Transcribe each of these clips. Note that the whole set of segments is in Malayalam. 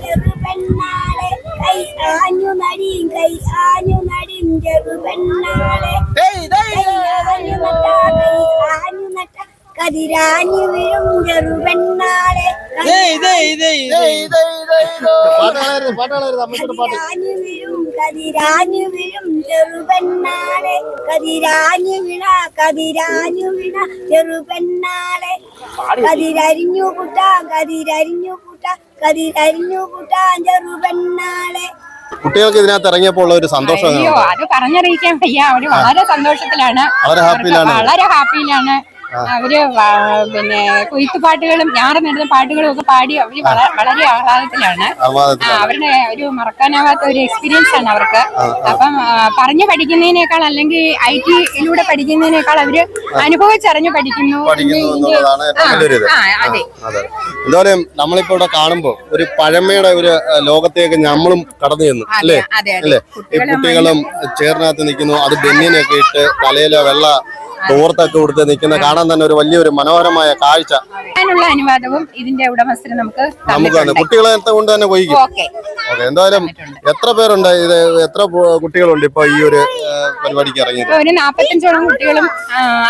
ചെറുപെണ്ണാളെ കൈ കൈ ആഞ്ഞു നടിയും കൈ ആഞ്ഞു നട്ടാ കൈ ആഞ്ഞു ദേ, ദേ. ചെറുപെണ്ണാളെ കതിരാഞ്ഞു വീഴും കതിരാഞ്ഞു വീഴും ചെറുപെണ്ണാളെ. കതിരാഞ്ഞു വീണ കതിരാഞ്ഞു വീണ ചെറുപെണ്ണാളെ. കതിരരിഞ്ഞു കൂട്ടാ കതിരരിഞ്ഞു കൂട്ടാ കതിരരിഞ്ഞു കൂട്ടാ ചെറുപെണ്ണാളെ. കുട്ടികൾക്ക് ഇതിനകത്ത് ഇറങ്ങിയപ്പോൾ ഉള്ള ഒരു സന്തോഷം? അത് പറഞ്ഞറിയിക്കാൻ വയ്യ. അവർ വളരെ സന്തോഷത്തിലാണ്. വളരെ ഹാപ്പിയിലാണ്. വളരെ ഹാപ്പിയിലാണ്. അവർ പിന്നെ കൊയ്ത്തുപാട്ടുകളും ഞാറ് നടുന്ന പാട്ടുകളും ഒക്കെ പാടി അവർ വള- വളരെ ആഹ്ലാദത്തിലാണ്. അവരുടെ ഒരു മറക്കാനാവാത്ത ഒരു എക്സ്പീരിയൻസ് ആണ് അവർക്ക്. അപ്പം പറഞ്ഞു പഠിക്കുന്നതിനേക്കാൾ അല്ലെങ്കിൽ ഐ ടിയിലൂടെ പഠിക്കുന്നതിനേക്കാൾ അവർ അനുഭവിച്ചറിഞ്ഞു പഠിക്കുന്നു. അതെ. എന്തായാലും നമ്മളിപ്പോ ഇവിടെ കാണുമ്പോ ഒരു പഴമയുടെ ഒരു ലോകത്തേക്ക് നമ്മളും കടന്നു ചെന്നു അല്ലേ? അല്ലേ? ഈ കുട്ടികളും ചേർന്നകത്ത് നിൽക്കുന്നു അത് ബെന്നിനൊക്കെ ഇട്ട് തലയിലെ വെള്ള തോർത്തൊക്കെ കൊടുത്ത് നിൽക്കുന്ന കാണാൻ തന്നെ ഒരു വലിയൊരു മനോഹരമായ കാഴ്ച. അതിനുള്ള അനുവാദവും ഇതിന്റെ ഉടമസ്ഥന് നമുക്ക് നമുക്ക് കുട്ടികളെ കൊണ്ട് തന്നെ പോയിക്കും ഓക്കെ. എന്തായാലും എത്ര പേരുണ്ട്? ഇത് എത്ര കുട്ടികളുണ്ട് ഇപ്പൊ ഈ ഒരു പരിപാടിക്ക് ഇറങ്ങിയത് ഒരു നാപ്പത്തഞ്ചോളം കുട്ടികളും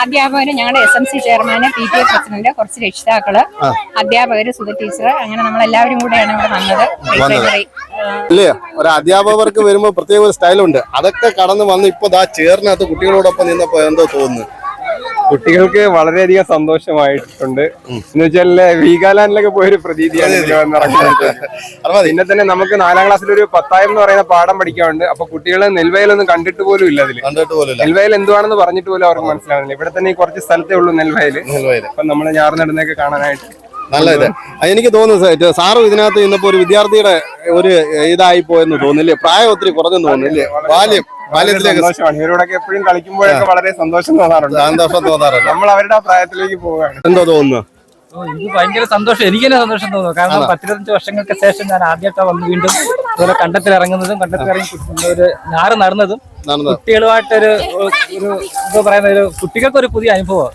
അധ്യാപകരും ഞങ്ങളുടെ S M C chairman P T A president കുറച്ച് രക്ഷിതാക്കൾ അധ്യാപകര് സുധ ടീച്ചർ അങ്ങനെ നമ്മൾ എല്ലാവരും കൂടെയാണ് ഇവിടെ വന്നത്. ഇല്ലേ? ഒരു അധ്യാപകർക്ക് വരുമ്പോ പ്രത്യേക ഒരു സ്റ്റൈലുണ്ട് അതൊക്കെ കടന്നു വന്ന് ഇപ്പൊ ദാ ചേറിനകത്ത് കുട്ടികളോടൊപ്പം നിന്നപ്പോ എന്തോ തോന്നുന്നു. കുട്ടികൾക്ക് വളരെയധികം സന്തോഷമായിട്ടുണ്ട്. എന്ന് വെച്ചാൽ വീഗാലാൻഡിലൊക്കെ പോയൊരു പ്രതീതിയാണ് പിന്നെ തന്നെ നമുക്ക് നാലാം ക്ലാസ്സിൽ ഒരു പത്തായം എന്ന് പറയുന്ന പാഠം പഠിക്കാറുണ്ട് അപ്പൊ കുട്ടികളെ നെൽവയലൊന്നും കണ്ടിട്ട് പോലും ഇല്ല. അതിൽ നെൽവയൽ എന്തുവാണെന്ന് പറഞ്ഞിട്ട് പോലും അവർക്ക് മനസ്സിലാവുന്നില്ല. ഇവിടെ തന്നെ കുറച്ച് സ്ഥലത്തേ ഉള്ളൂ നെൽവയൽ. അപ്പൊ നമ്മൾ ഞാറ് നടന്നൊക്കെ കാണാനായിട്ട്. നല്ല ഇത്. എനിക്ക് തോന്നുന്നു സാറും ഇതിനകത്ത് ഇന്നിപ്പോ ഒരു വിദ്യാർത്ഥിയുടെ ഒരു ഇതായി പോയെന്ന് തോന്നില്ലേ പ്രായം ഒത്തിരി കുറഞ്ഞെന്ന് തോന്നുന്നില്ലേ? ബാല്യം. ബാല്യത്തിലേക്ക് സന്തോഷമാണ്. ഇവരോടൊക്കെ എപ്പോഴും കളിക്കുമ്പോഴൊക്കെ വളരെ സന്തോഷം തോന്നാറുണ്ട്. സന്തോഷം തോന്നാറുണ്ട്. നമ്മൾ അവരുടെ പ്രായത്തിലേക്ക് പോവുകയാണ്. എന്തോ തോന്നുന്നു? ഓ, എനിക്ക് ഭയങ്കര സന്തോഷം. എനിക്ക് തന്നെ സന്തോഷം തോന്നുന്നു. കാരണം പത്തിരുപത്തഞ്ച് വർഷങ്ങൾക്ക് ശേഷം ഞാൻ ആദ്യമായിട്ടാണ് വന്ന് വീണ്ടും അതുപോലെ കണ്ടത്തിൽ ഇറങ്ങുന്നതും കണ്ടത്തിൽ ഇറങ്ങി ഒരു ഞാറ് നടന്നതും. കുട്ടികളുമായിട്ടൊരു ഒരു എന്താ പറയുന്ന ഒരു കുട്ടികൾക്ക് ഒരു പുതിയ അനുഭവം.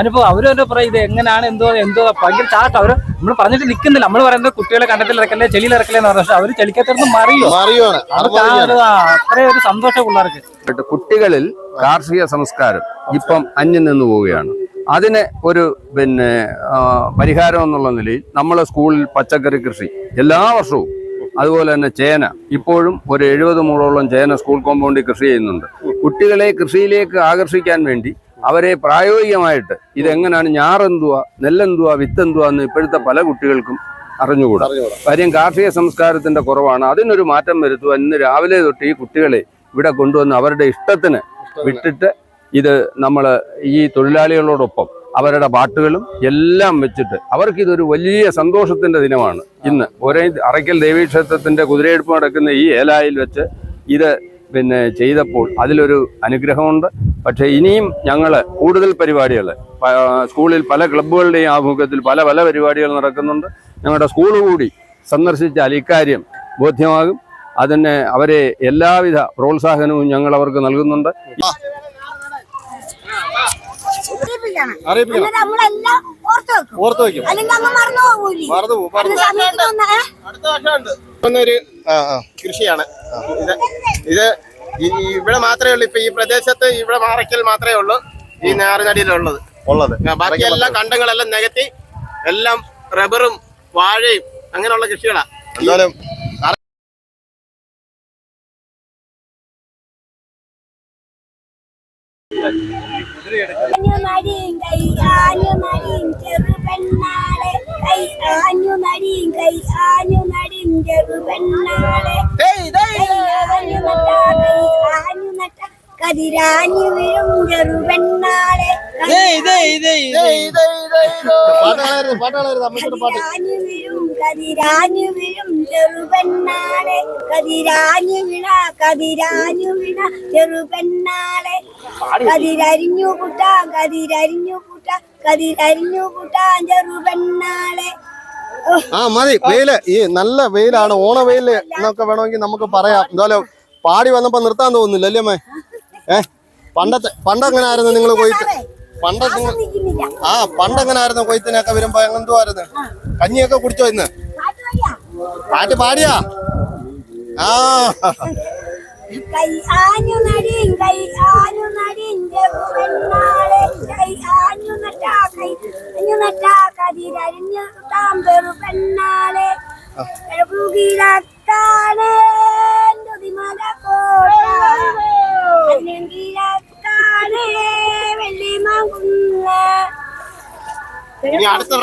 അനുഭവം അവർ തന്നെ പറയും ഇത് എങ്ങനെയാണ് എന്തോ എന്തോ ഭയങ്കര ചാട്ടം. അവർ നമ്മൾ പറഞ്ഞിട്ട് നിൽക്കുന്നില്ല. നമ്മൾ പറയുന്നത് കുട്ടികളെ കണ്ടത്തിൽ ഇറക്കല്ലേ ചെളിയിൽ ഇറക്കല്ലേ എന്ന് പറഞ്ഞു. പക്ഷെ അവർ ചെളിക്കത്തിറന്ന് മറിയോ അത്രയും ഒരു സന്തോഷം പിള്ളേർക്ക്. കുട്ടികളിൽ കാർഷിക സംസ്കാരം ഇപ്പം അന്യം നിന്ന് പോവുകയാണ്. അതിന് ഒരു പിന്നെ പരിഹാരം എന്നുള്ള നിലയിൽ നമ്മളെ സ്കൂളിൽ പച്ചക്കറി കൃഷി എല്ലാ വർഷവും. അതുപോലെ തന്നെ ചേന. ഇപ്പോഴും ഒരു എഴുപത് മൂടോളം ചേന സ്കൂൾ കോമ്പൗണ്ടിൽ കൃഷി ചെയ്യുന്നുണ്ട്. കുട്ടികളെ കൃഷിയിലേക്ക് ആകർഷിക്കാൻ വേണ്ടി അവരെ പ്രായോഗികമായിട്ട് ഇതെങ്ങനെയാണ് ഞാറെന്തുവാ നെല്ലെന്തുവാ വിത്തെന്തുവാ എന്ന് ഇപ്പോഴത്തെ പല കുട്ടികൾക്കും അറിഞ്ഞുകൂടാ. കാര്യം കാർഷിക സംസ്കാരത്തിന്റെ കുറവാണ്. അതിനൊരു മാറ്റം വരുത്തുക ഇന്ന് രാവിലെ തൊട്ട് ഈ കുട്ടികളെ ഇവിടെ കൊണ്ടുവന്ന് അവരുടെ ഇഷ്ടത്തിന് വിട്ടിട്ട് ഇത് നമ്മൾ ഈ തൊഴിലാളികളോടൊപ്പം അവരുടെ പാട്ടുകളും എല്ലാം വെച്ചിട്ട് അവർക്ക് ഇതൊരു വലിയ സന്തോഷത്തിന്റെ ദിനമാണ് ഇന്ന്. ഒരേ അറയ്ക്കൽ ദേവീക്ഷേത്രത്തിന്റെ കുതിരയെടുപ്പ് നടക്കുന്ന ഈ ഏലായിൽ വെച്ച് ഇത് പിന്നെ ചെയ്തപ്പോൾ അതിലൊരു അനുഗ്രഹമുണ്ട്. പക്ഷേ ഇനിയും ഞങ്ങൾ കൂടുതൽ പരിപാടികൾ സ്കൂളിൽ പല ക്ലബ്ബുകളുടെയും ആഭിമുഖ്യത്തിൽ പല പല പരിപാടികൾ നടക്കുന്നുണ്ട്. ഞങ്ങളുടെ സ്കൂൾ കൂടി സന്ദർശിച്ചാൽ ഇക്കാര്യം ബോധ്യമാകും. അതിന് അവരെ എല്ലാവിധ പ്രോത്സാഹനവും ഞങ്ങൾ അവർക്ക് നൽകുന്നുണ്ട്. കൃഷിയാണ്. ഇത് ഇത് ഈ- ഇവിടെ മാത്രമേ ഉള്ളൂ. ഇപ്പൊ ഈ പ്രദേശത്ത് ഇവിടെ മാറയ്ക്കൽ മാത്രമേ ഉള്ളൂ. ഈ ഞാറുനടിയിലുള്ളത് ഉള്ളത്. ബാക്കി എല്ലാം കണ്ടങ്ങളെല്ലാം നികത്തി എല്ലാം റബ്ബറും വാഴയും അങ്ങനെയുള്ള കൃഷികളാ. എന്തായാലും ആഞ്ഞു പാട്ട്. കതിരാഞ്ഞു വീഴും കതിരാഞ്ഞു വീഴും ചെറുപെണ്ണാളെ കതിരാഞ്ഞു വീണ കതിരാഞ്ഞു വീണ ചെറുപെണ്ണാളെ കതിരരിഞ്ഞു കൂട്ടാ കതിരരിഞ്ഞു കൂട്ടാ കതിരരിഞ്ഞു കൂട്ടാ ചെറുപെണ്ണാളെ ആ മതി. വെയിൽ. ഈ നല്ല വെയിലാണ് ഓണ വെയിൽ എന്നൊക്കെ വേണമെങ്കിൽ നമുക്ക് പറയാം. എന്തായാലും പാടി വന്നപ്പോ നിർത്താൻ തോന്നുന്നില്ല അല്ലേ അമ്മേ? ഏ പണ്ടത്തെ പണ്ടെങ്ങനെ ആയിരുന്നു നിങ്ങൾ കൊയ്ത്ത്? പണ്ടത്തെ ആ പണ്ടെങ്ങനെ ആയിരുന്നു കൊയ്ത്തിനൊക്കെ വരുമ്പോ എന്തുവായിരുന്നു കഞ്ഞിയൊക്കെ കുടിച്ചോ ഇന്ന്. പാട്ട് പാടിയാ? ആ. കൈ அடுத்த